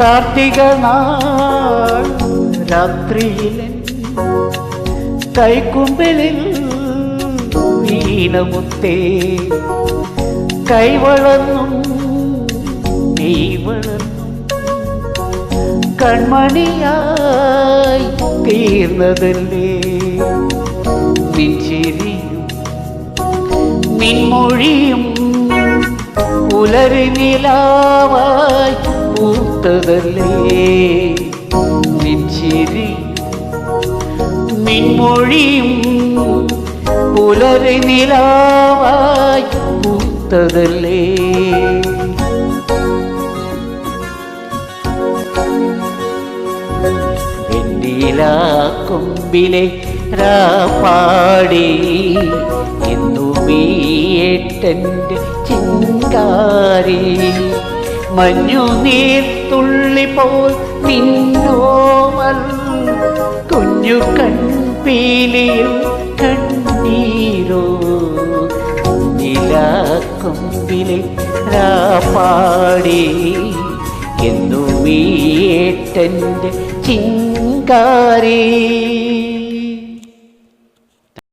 കാർത്തിക നാൾ രാത്രിയിലൻ കൈക്കുമ്പിളിൽ വീണമുത്തേ. കൈവളർന്നും നീ വളർന്നും കൺമണിയായി തീർന്നതല്ലേ. നിഞ്ചിരിയും നിൻമൊഴിയും പുലരി നിലാവായി പൂത്തതല്ലേ നിൻചിരി പുലരി നിലാവായി പൂത്തതല്ലേ? കൊമ്പിലെ രാപ്പാടി എന്നുമീയേട്ടന്റെ ചിങ്കാരി. മഞ്ഞു നീർത്തുള്ളി പോൽ തിന്നോമൽ കുഞ്ഞു കൺപീലിയും കണ്ണീരോ. കൊമ്പിലെ രാപ്പാടി വീട്ടന്റെ ചിങ്കാരി.